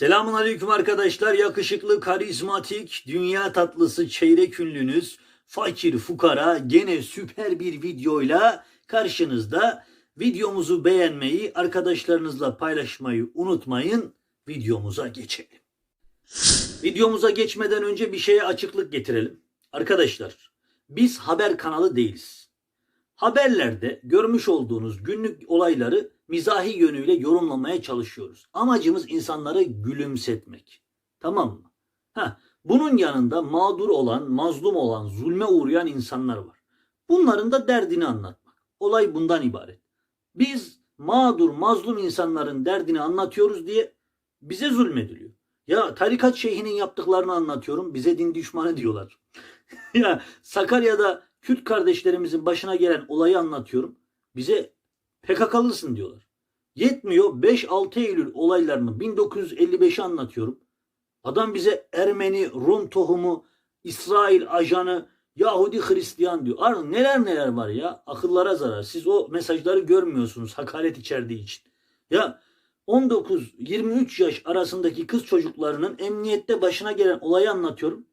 Selamun aleyküm arkadaşlar. Yakışıklı, karizmatik, dünya tatlısı çeyrek ünlünüz, fakir fukara gene süper bir videoyla karşınızda. Videomuzu beğenmeyi, arkadaşlarınızla paylaşmayı unutmayın. Videomuza geçelim. Videomuza geçmeden önce bir şeye açıklık getirelim. Arkadaşlar, biz haber kanalı değiliz. Haberlerde görmüş olduğunuz günlük olayları mizahi yönüyle yorumlamaya çalışıyoruz. Amacımız insanları gülümsetmek. Tamam mı? Ha, bunun yanında mağdur olan, mazlum olan, zulme uğrayan insanlar var. Bunların da derdini anlatmak. Olay bundan ibaret. Biz mağdur, mazlum insanların derdini anlatıyoruz diye bize zulmediliyor. Ya tarikat şeyhinin yaptıklarını anlatıyorum. Bize din düşmanı diyorlar. ya Sakarya'da Kürt kardeşlerimizin başına gelen olayı anlatıyorum. Bize PKK'lısın diyorlar. Yetmiyor 5-6 Eylül olaylarını 1955'i anlatıyorum. Adam bize Ermeni, Rum tohumu, İsrail ajanı, Yahudi Hristiyan diyor. Artık neler neler var ya. Akıllara zarar. Siz o mesajları görmüyorsunuz hakaret içerdiği için. Ya 19-23 yaş arasındaki kız çocuklarının emniyette başına gelen olayı anlatıyorum.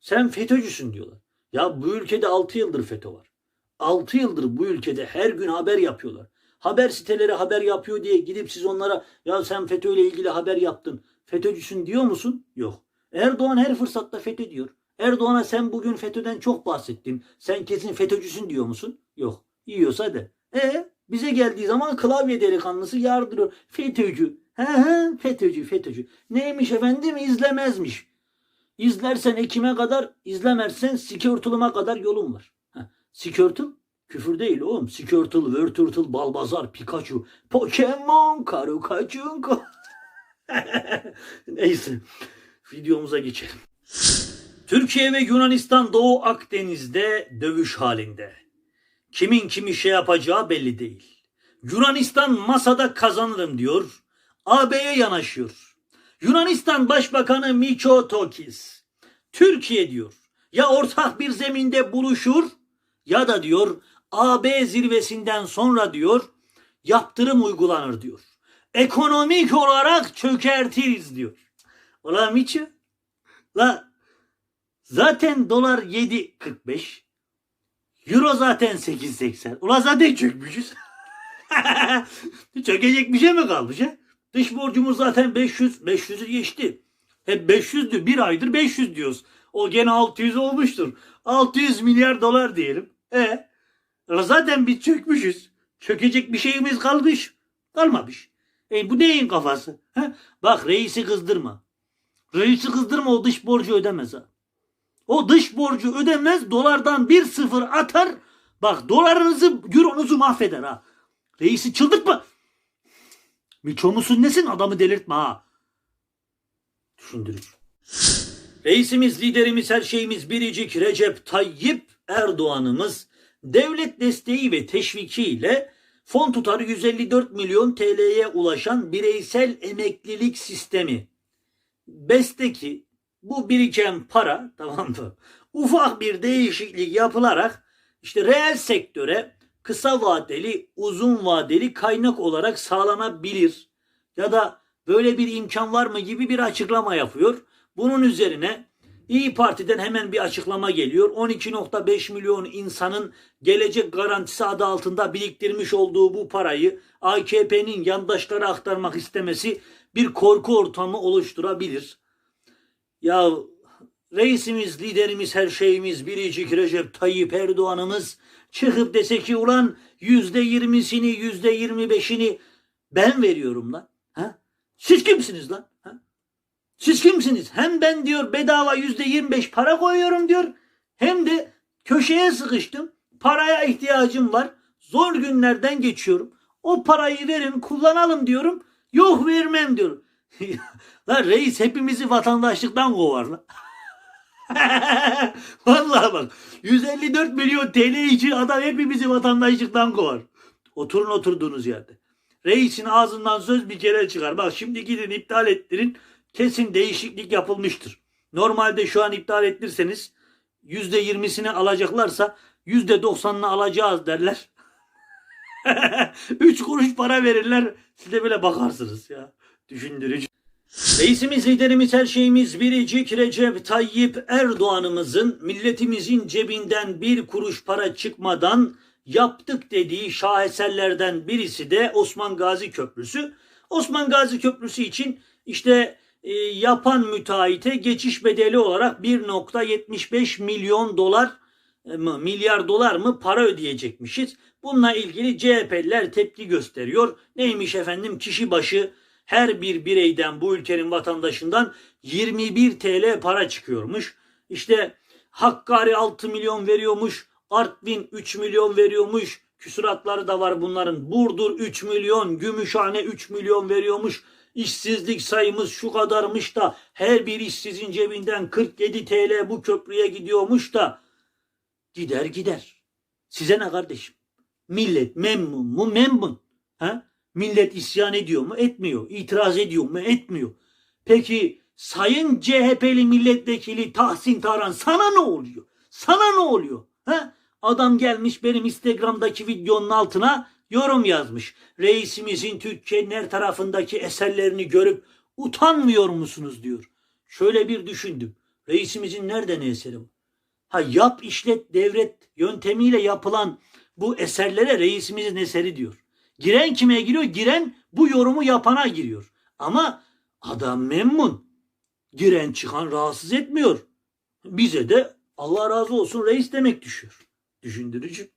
Sen FETÖ'cüsün diyorlar. Ya bu ülkede 6 yıldır FETÖ var. 6 yıldır bu ülkede her gün haber yapıyorlar. Haber siteleri haber yapıyor diye gidip siz onlara ya sen FETÖ ile ilgili haber yaptın. FETÖ'cüsün diyor musun? Yok. Erdoğan her fırsatta FETÖ diyor. Erdoğan'a sen bugün FETÖ'den çok bahsettin. Sen kesin FETÖ'cüsün diyor musun? Yok. Yiyorsa de. E bize geldiği zaman klavye delikanlısı yardırıyor. FETÖ'cü. He he FETÖ'cü FETÖ'cü. Neymiş efendim izlemezmiş. İzlersen Ekim'e kadar, izlemezsen Sikörtülüme kadar yolun var. Sikörtül küfür değil oğlum. Sikörtül, Wörtürtül, Balbazar, Pikachu, Pokemon, Karukacunko. Neyse. Videomuza geçelim. Türkiye ve Yunanistan Doğu Akdeniz'de dövüş halinde. Kimin kimi şey yapacağı belli değil. Yunanistan masada kazanırım diyor. AB'ye yanaşıyor. Yunanistan Başbakanı Mitsotakis. Türkiye diyor. Ya ortak bir zeminde buluşur ya da diyor AB zirvesinden sonra diyor yaptırım uygulanır diyor. Ekonomik olarak çökertiriz diyor. Ulan Miço la zaten dolar 7.45 Euro zaten 8.80 Ulan zaten çökmüşüz. Çökecek bir şey mi kalmış ha? Dış borcumuz zaten 500, 500'ü geçti. Hep 500'dü. Bir aydır 500 diyoruz. O gene 600 olmuştur. 600 milyar dolar diyelim. E zaten biz çökmüşüz. Çökecek bir şeyimiz kalmış. Kalmamış. E bu neyin kafası? He? Bak reisi kızdırma. Reisi kızdırma o dış borcu ödemez ha. O dış borcu ödemez dolardan bir sıfır atar. Bak dolarınızı, euronuzu mahveder ha. Reisi çıldırtma. Miço musun nesin adamı delirtme ha. Düşündürücü. Reisimiz, liderimiz, her şeyimiz biricik Recep Tayyip Erdoğan'ımız devlet desteği ve teşvikiyle fon tutarı 154 milyon TL'ye ulaşan bireysel emeklilik sistemi. BES'teki bu biriken para tamam mı? Ufak bir değişiklik yapılarak işte reel sektöre kısa vadeli, uzun vadeli kaynak olarak sağlanabilir. Ya da böyle bir imkan var mı gibi bir açıklama yapıyor. Bunun üzerine İyi Parti'den hemen bir açıklama geliyor. 12.5 milyon insanın gelecek garantisi adı altında biriktirmiş olduğu bu parayı AKP'nin yandaşlara aktarmak istemesi bir korku ortamı oluşturabilir. Ya reisimiz, liderimiz, her şeyimiz biricik Recep Tayyip Erdoğan'ımız çıkıp dese ki ulan yüzde yirmisini, yüzde yirmi beşini ben veriyorum lan. Ha? Siz kimsiniz lan? Ha? Siz kimsiniz? Hem ben diyor bedava yüzde yirmi beş para koyuyorum diyor. Hem de köşeye sıkıştım. Paraya ihtiyacım var. Zor günlerden geçiyorum. O parayı verin kullanalım diyorum. Yok vermem diyor. lan reis hepimizi vatandaşlıktan kovar lan. Vallahi bak 154 milyon TL için adam hepimizi vatandaşlıktan kovar. Oturun oturduğunuz yerde. Reisin ağzından söz bir kere çıkar. Bak şimdi gidin iptal ettirin. Kesin değişiklik yapılmıştır. Normalde şu an iptal ettirseniz %20'sini alacaklarsa %90'ını alacağız derler. 3 kuruş para verirler. Siz de böyle bakarsınız ya. Düşündürücü. Reisimiz, liderimiz, her şeyimiz biricik Recep Tayyip Erdoğan'ımızın milletimizin cebinden bir kuruş para çıkmadan yaptık dediği şaheserlerden birisi de Osman Gazi Köprüsü. Osman Gazi Köprüsü için işte e, yapan müteahhite geçiş bedeli olarak 1.75 milyon dolar e, mı milyar dolar mı para ödeyecekmişiz. Bununla ilgili CHP'liler tepki gösteriyor. Neymiş efendim kişi başı her bir bireyden bu ülkenin vatandaşından 21 TL para çıkıyormuş. İşte Hakkari 6 milyon veriyormuş. Artvin 3 milyon veriyormuş. Küsuratları da var bunların. Burdur 3 milyon, Gümüşhane 3 milyon veriyormuş. İşsizlik sayımız şu kadarmış da her bir işsizin cebinden 47 TL bu köprüye gidiyormuş da gider gider. Size ne kardeşim? Millet memnun mu? Memnun. Ha? Millet isyan ediyor mu? Etmiyor. İtiraz ediyor mu? Etmiyor. Peki Sayın CHP'li milletvekili Tahsin Taran sana ne oluyor? Sana ne oluyor? Ha? Adam gelmiş benim Instagram'daki videonun altına yorum yazmış. Reisimizin Türkiye'nin her tarafındaki eserlerini görüp utanmıyor musunuz diyor. Şöyle bir düşündüm. Reisimizin nerede ne eseri var? Ha yap işlet devlet yöntemiyle yapılan bu eserlere reisimizin eseri diyor. Giren kime giriyor? Giren bu yorumu yapana giriyor. Ama adam memnun. Giren çıkan rahatsız etmiyor. Bize de Allah razı olsun reis demek düşüyor. Düşündürücü.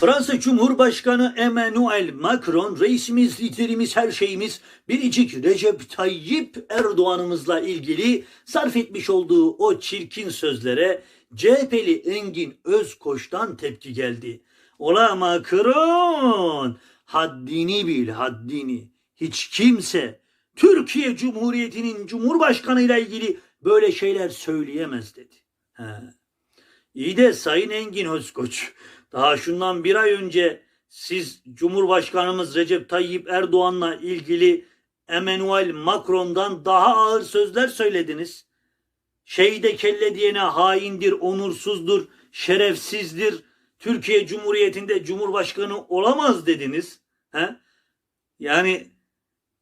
Fransa Cumhurbaşkanı Emmanuel Macron, reisimiz, liderimiz, her şeyimiz biricik Recep Tayyip Erdoğan'ımızla ilgili sarf etmiş olduğu o çirkin sözlere CHP'li Engin Özkoç'tan tepki geldi. Ola Macron, haddini bil, haddini. Hiç kimse Türkiye Cumhuriyeti'nin Cumhurbaşkanı ile ilgili böyle şeyler söyleyemez dedi. He. İyi de Sayın Engin Özkoç, daha şundan bir ay önce siz Cumhurbaşkanımız Recep Tayyip Erdoğan'la ilgili Emmanuel Macron'dan daha ağır sözler söylediniz. Şeyde kelle diyene haindir, onursuzdur, şerefsizdir, Türkiye Cumhuriyeti'nde Cumhurbaşkanı olamaz dediniz. He? Yani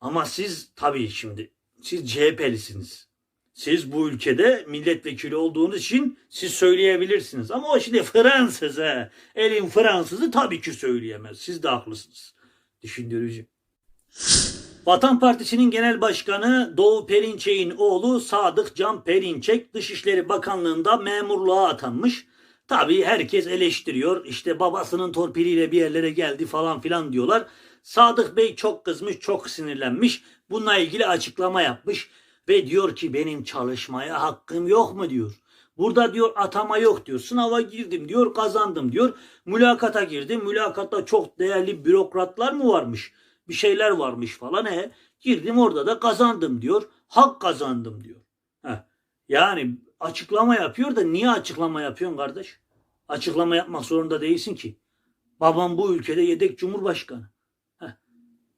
ama siz tabii şimdi siz CHP'lisiniz. Siz bu ülkede milletvekili olduğunuz için siz söyleyebilirsiniz. Ama o şimdi Fransız he. Elin Fransızı tabii ki söyleyemez. Siz de haklısınız. Düşündürücü. Vatan Partisi'nin genel başkanı Doğu Perinçek'in oğlu Sadık Can Perinçek Dışişleri Bakanlığı'nda memurluğa atanmış. Tabii herkes eleştiriyor. İşte babasının torpiliyle bir yerlere geldi falan filan diyorlar. Sadık Bey çok kızmış, çok sinirlenmiş. Bununla ilgili açıklama yapmış ve diyor ki benim çalışmaya hakkım yok mu diyor. Burada diyor atama yok diyor. Sınava girdim diyor, kazandım diyor. Mülakata girdim. Mülakatta çok değerli bürokratlar mı varmış? Bir şeyler varmış falan. E, girdim orada da kazandım diyor. Hak kazandım diyor. Heh. Yani açıklama yapıyor da niye açıklama yapıyorsun kardeş? Açıklama yapmak zorunda değilsin ki. Babam bu ülkede yedek cumhurbaşkanı. Heh.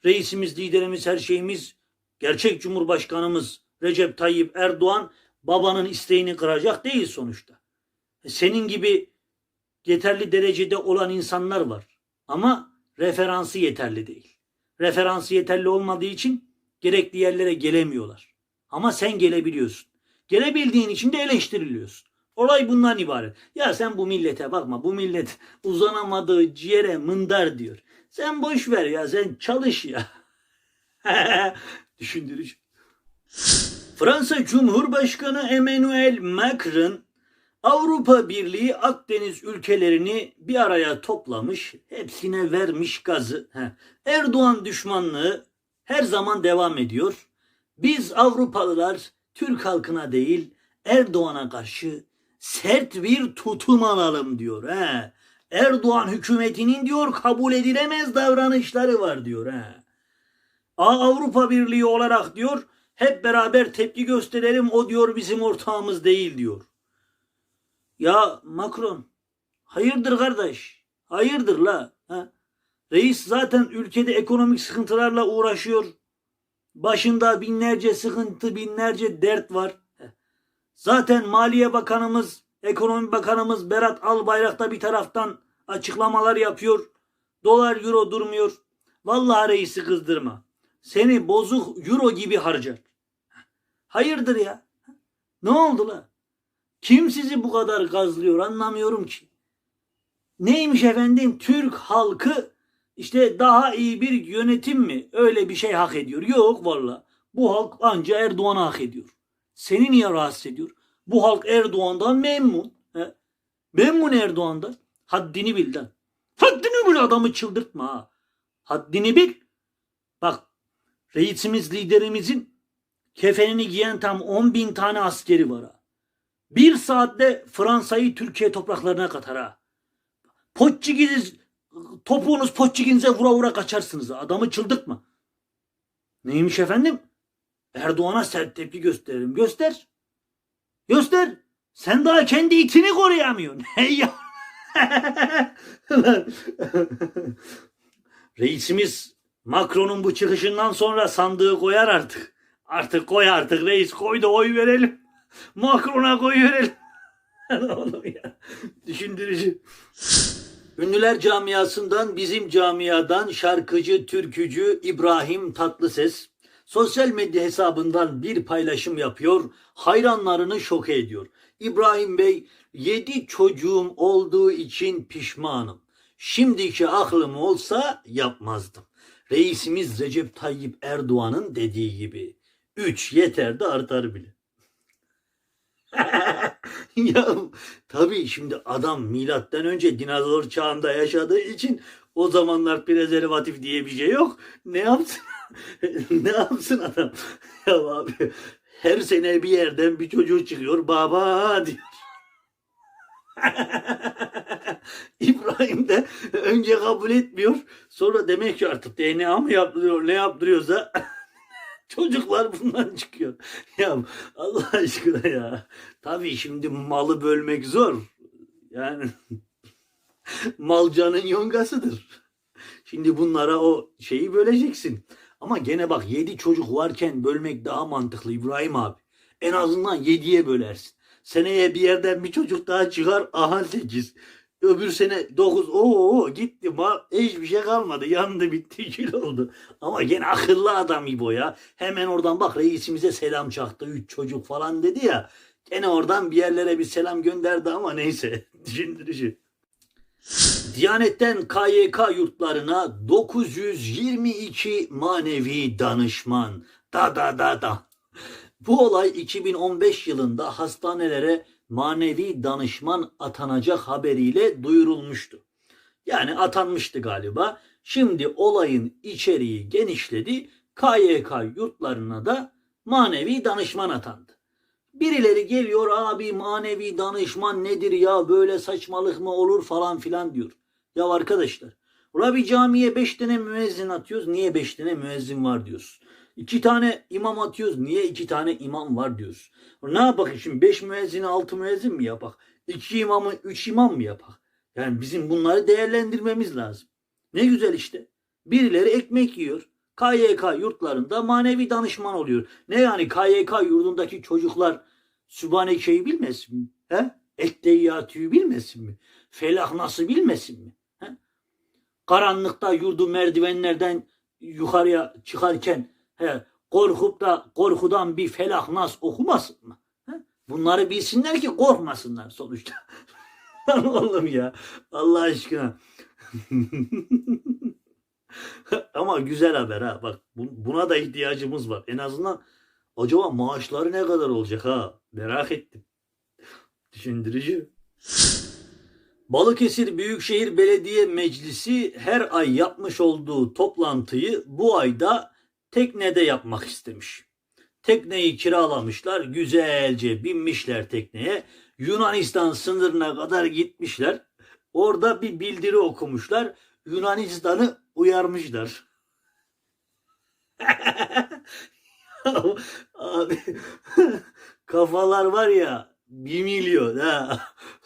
Reisimiz, liderimiz, her şeyimiz, gerçek cumhurbaşkanımız Recep Tayyip Erdoğan babanın isteğini kıracak değil sonuçta. E, Senin gibi yeterli derecede olan insanlar var. Ama referansı yeterli değil. Referansı yeterli olmadığı için gerekli yerlere gelemiyorlar. Ama sen gelebiliyorsun. Gelebildiğin için de eleştiriliyorsun. Olay bundan ibaret. Ya sen bu millete bakma. Bu millet uzanamadığı ciğere mındar diyor. Sen boş ver ya sen çalış ya. Düşündürücü. Fransa Cumhurbaşkanı Emmanuel Macron Avrupa Birliği Akdeniz ülkelerini bir araya toplamış, hepsine vermiş gazı. Heh. Erdoğan düşmanlığı her zaman devam ediyor. Biz Avrupalılar Türk halkına değil Erdoğan'a karşı sert bir tutum alalım diyor. He. Erdoğan hükümetinin diyor kabul edilemez davranışları var diyor. He. Avrupa Birliği olarak diyor hep beraber tepki gösterelim o diyor bizim ortağımız değil diyor. Ya Macron hayırdır kardeş? Hayırdır la? Ha? Reis zaten ülkede ekonomik sıkıntılarla uğraşıyor. Başında binlerce sıkıntı, binlerce dert var. Zaten Maliye Bakanımız, Ekonomi Bakanımız Berat Albayrak da bir taraftan açıklamalar yapıyor. Dolar euro durmuyor. Vallahi reisi kızdırma. Seni bozuk euro gibi harcar. Hayırdır ya? Ne oldu la? Kim sizi bu kadar gazlıyor anlamıyorum ki. Neymiş efendim Türk halkı işte daha iyi bir yönetim mi öyle bir şey hak ediyor. Yok valla bu halk anca Erdoğan'ı hak ediyor. Seni niye rahatsız ediyor? Bu halk Erdoğan'dan memnun. He? Memnun Erdoğan'dan. Haddini bil lan. Haddini bil adamı çıldırtma ha. Haddini bil. Bak reisimiz liderimizin kefenini giyen tam 10 bin tane askeri var ha. Bir saatte Fransa'yı Türkiye topraklarına katar ha. Poççigiz topuğunuz poççiginize vura vura kaçarsınız. ha. Adamı çıldırtma. Neymiş efendim? Erdoğan'a sert tepki gösteririm. Göster. Göster. Sen daha kendi itini koruyamıyorsun. Hey ya. Reisimiz Macron'un bu çıkışından sonra sandığı koyar artık. Artık koy artık reis koy da oy verelim. Macron'a koy verelim. Oğlum ya. Düşündürücü. Ünlüler camiasından bizim camiadan şarkıcı, türkücü İbrahim Tatlıses sosyal medya hesabından bir paylaşım yapıyor, hayranlarını şoke ediyor. İbrahim Bey, yedi çocuğum olduğu için pişmanım. Şimdiki aklım olsa yapmazdım. Reisimiz Recep Tayyip Erdoğan'ın dediği gibi. Üç yeter de artar bile. ya tabii şimdi adam milattan önce dinozor çağında yaşadığı için o zamanlar prezervatif diye bir şey yok. Ne yapsın? ne yapsın adam? ya abi her sene bir yerden bir çocuğu çıkıyor baba diyor. İbrahim de önce kabul etmiyor. Sonra demek ki artık DNA mı yaptırıyor ne yaptırıyorsa çocuklar bundan çıkıyor. Ya Allah aşkına ya. Tabii şimdi malı bölmek zor. Yani malcanın yongasıdır. Şimdi bunlara o şeyi böleceksin. Ama gene bak yedi çocuk varken bölmek daha mantıklı İbrahim abi. En azından yediye bölersin. Seneye bir yerden bir çocuk daha çıkar aha sekiz. Öbür sene dokuz. Oo gitti mal hiçbir şey kalmadı. Yandı bitti kül oldu. Ama gene akıllı adam İbo ya. Hemen oradan bak reisimize selam çaktı. Üç çocuk falan dedi ya. Gene oradan bir yerlere bir selam gönderdi ama neyse. Düşündürücü. Diyanetten KYK yurtlarına 922 manevi danışman. Da da da da. Bu olay 2015 yılında hastanelere manevi danışman atanacak haberiyle duyurulmuştu. Yani atanmıştı galiba. Şimdi olayın içeriği genişledi. KYK yurtlarına da manevi danışman atandı. Birileri geliyor abi manevi danışman nedir ya böyle saçmalık mı olur falan filan diyor. Ya arkadaşlar Rabi camiye beş tane müezzin atıyoruz. Niye beş tane müezzin var diyoruz. İki tane imam atıyoruz. Niye iki tane imam var diyoruz. Ne yapak şimdi? Beş müezzini altı müezzin mi yapak? İki imamı üç imam mı yapak? Yani bizim bunları değerlendirmemiz lazım. Ne güzel işte. Birileri ekmek yiyor. KYK yurtlarında manevi danışman oluyor. Ne yani KYK yurdundaki çocuklar Sübhaneke'yi bilmesin mi? He? Etteyyatü'yü bilmesin mi? Felah nasıl bilmesin mi? He? Karanlıkta yurdu merdivenlerden yukarıya çıkarken he, korkup da korkudan bir felah nas okumasın mı? He? Bunları bilsinler ki korkmasınlar sonuçta. Lan oğlum ya Allah aşkına. Ama güzel haber ha. Bak bu- buna da ihtiyacımız var. En azından acaba maaşları ne kadar olacak ha? Merak ettim. Düşündürücü. Balıkesir Büyükşehir Belediye Meclisi her ay yapmış olduğu toplantıyı bu ayda teknede yapmak istemiş. Tekneyi kiralamışlar, güzelce binmişler tekneye. Yunanistan sınırına kadar gitmişler. Orada bir bildiri okumuşlar. Yunanistan'ı uyarmışlar. Abi kafalar var ya bir milyon ha.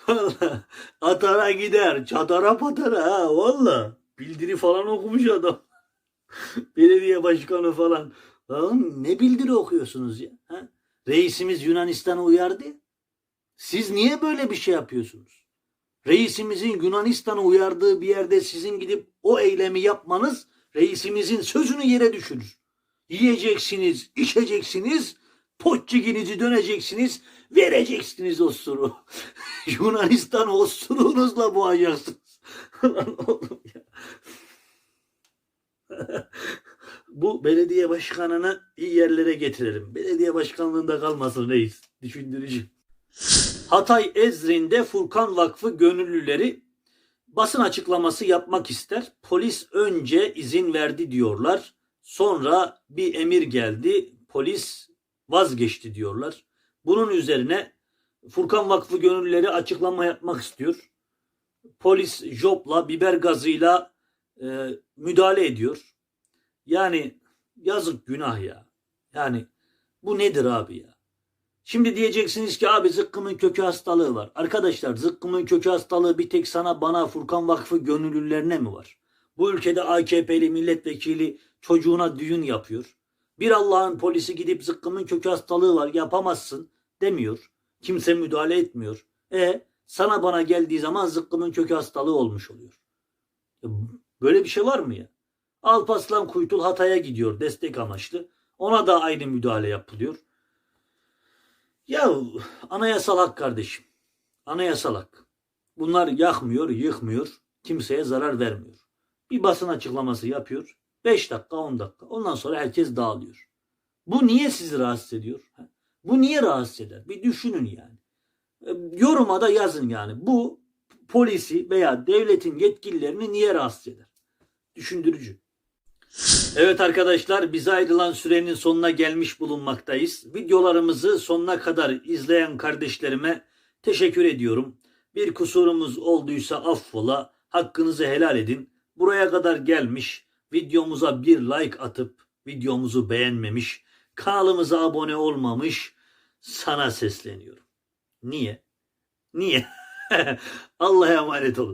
Vallahi atara gider çatara patara ha valla. Bildiri falan okumuş adam. Belediye başkanı falan. Lan ne bildiri okuyorsunuz ya? Ha? Reisimiz Yunanistan'ı uyardı. ya. Siz niye böyle bir şey yapıyorsunuz? Reisimizin Yunanistan'ı uyardığı bir yerde sizin gidip o eylemi yapmanız reisimizin sözünü yere düşürür. Yiyeceksiniz, içeceksiniz, poççikinizi döneceksiniz, vereceksiniz osuru. Yunanistan osurunuzla boğacaksınız. Lan oğlum ya. Bu belediye başkanını iyi yerlere getirelim. Belediye başkanlığında kalmasın reis. Düşündürücü. Hatay Ezrin'de Furkan Vakfı gönüllüleri basın açıklaması yapmak ister. Polis önce izin verdi diyorlar. Sonra bir emir geldi. Polis vazgeçti diyorlar. Bunun üzerine Furkan Vakfı gönüllüleri açıklama yapmak istiyor. Polis jopla, biber gazıyla e, müdahale ediyor. Yani yazık günah ya. Yani bu nedir abi ya? Şimdi diyeceksiniz ki abi zıkkımın kökü hastalığı var. Arkadaşlar zıkkımın kökü hastalığı bir tek sana bana Furkan Vakfı gönüllülerine mi var? Bu ülkede AKP'li milletvekili çocuğuna düğün yapıyor. Bir Allah'ın polisi gidip zıkkımın kökü hastalığı var yapamazsın demiyor. Kimse müdahale etmiyor. E sana bana geldiği zaman zıkkımın kökü hastalığı olmuş oluyor. Böyle bir şey var mı ya? Alpaslan Kuytul Hatay'a gidiyor destek amaçlı. Ona da aynı müdahale yapılıyor. Ya anayasal hak kardeşim. Anayasal hak. Bunlar yakmıyor, yıkmıyor, kimseye zarar vermiyor. Bir basın açıklaması yapıyor. 5 dakika, 10 dakika. Ondan sonra herkes dağılıyor. Bu niye sizi rahatsız ediyor? Bu niye rahatsız eder? Bir düşünün yani. E, Yoruma da yazın yani. Bu polisi veya devletin yetkililerini niye rahatsız eder? Düşündürücü. Evet arkadaşlar bize ayrılan sürenin sonuna gelmiş bulunmaktayız. Videolarımızı sonuna kadar izleyen kardeşlerime teşekkür ediyorum. Bir kusurumuz olduysa affola, hakkınızı helal edin. Buraya kadar gelmiş, videomuza bir like atıp videomuzu beğenmemiş, kanalımıza abone olmamış sana sesleniyorum. Niye? Niye? Allah'a emanet olun.